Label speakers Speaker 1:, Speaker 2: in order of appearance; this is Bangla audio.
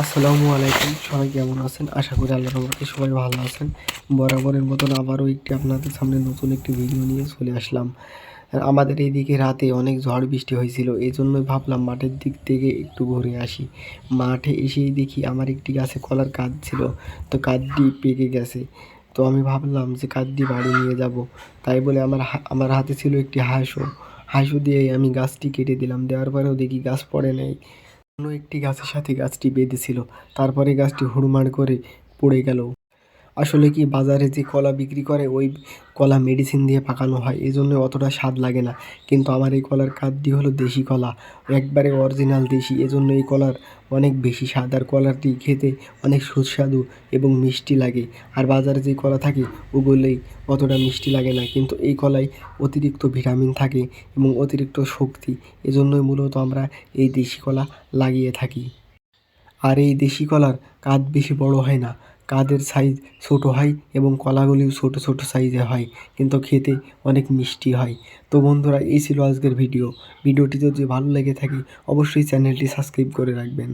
Speaker 1: আসসালামু আলাইকুম, সবাই কেমন আছেন? আশা করি আল্লাহর রহমতে সবাই ভালো আছেন। বরাবরের মতন আবারও একটি আপনাদের সামনে নতুন একটি ভিডিও নিয়ে চলে আসলাম। আমাদের এইদিকে রাতে অনেক ঝড় বৃষ্টি হয়েছিল এই জন্যই ভাবলাম মাঠের দিক থেকে একটু ঘুরে আসি। মাঠে এসেই দেখি আমার একটি গাছে কলার কাজ ছিল, তো কাঁধটি পেকে গেছে। তো আমি ভাবলাম যে কাঁধটি বাড়ি নিয়ে যাব। তাই বলে আমার আমার হাতে ছিল একটি হাঁসও। হাঁসও দিয়ে আমি গাছটি কেটে দিলাম। দেওয়ার পরেও দেখি গাছ পড়ে নেই। অন্য একটি গাছের সাথে গাছটি বেঁধেছিল। তারপরে গাছটি হুড়মাড় করে পড়ে গেল। আসলে কি বাজারে যে কলা বিক্রি করে, ওই কলা মেডিসিন দিয়ে পাকানো হয়, এই জন্য অতটা স্বাদ লাগে না। কিন্তু আমার এই কলার কাঠটি হলো দেশি কলা, একবারে অরিজিনাল দেশি এজন্য এই কলার অনেক বেশি স্বাদ। আর কলাটি খেতে অনেক সুস্বাদু এবং মিষ্টি লাগে। আর বাজারে যে কলা থাকে, ওগুলোই অতটা মিষ্টি লাগে না। কিন্তু এই কলায় অতিরিক্ত ভিটামিন থাকে এবং অতিরিক্ত শক্তি এজন্যই মূলত আমরা এই দেশি কলা লাগিয়ে থাকি। আর এই দেশি কলার কাঁধ বেশি বড় হয় না। কাঁধের সাইজ ছোট হয় এবং কলাগুলিও ছোট ছোট সাইজে হয়, কিন্তু খেতে অনেক মিষ্টি হয়। তো বন্ধুরা, এই ছিল আজকের ভিডিও। ভিডিওটি যদি ভালো লেগে থাকে, অবশ্যই চ্যানেলটি সাবস্ক্রাইব করে রাখবেন।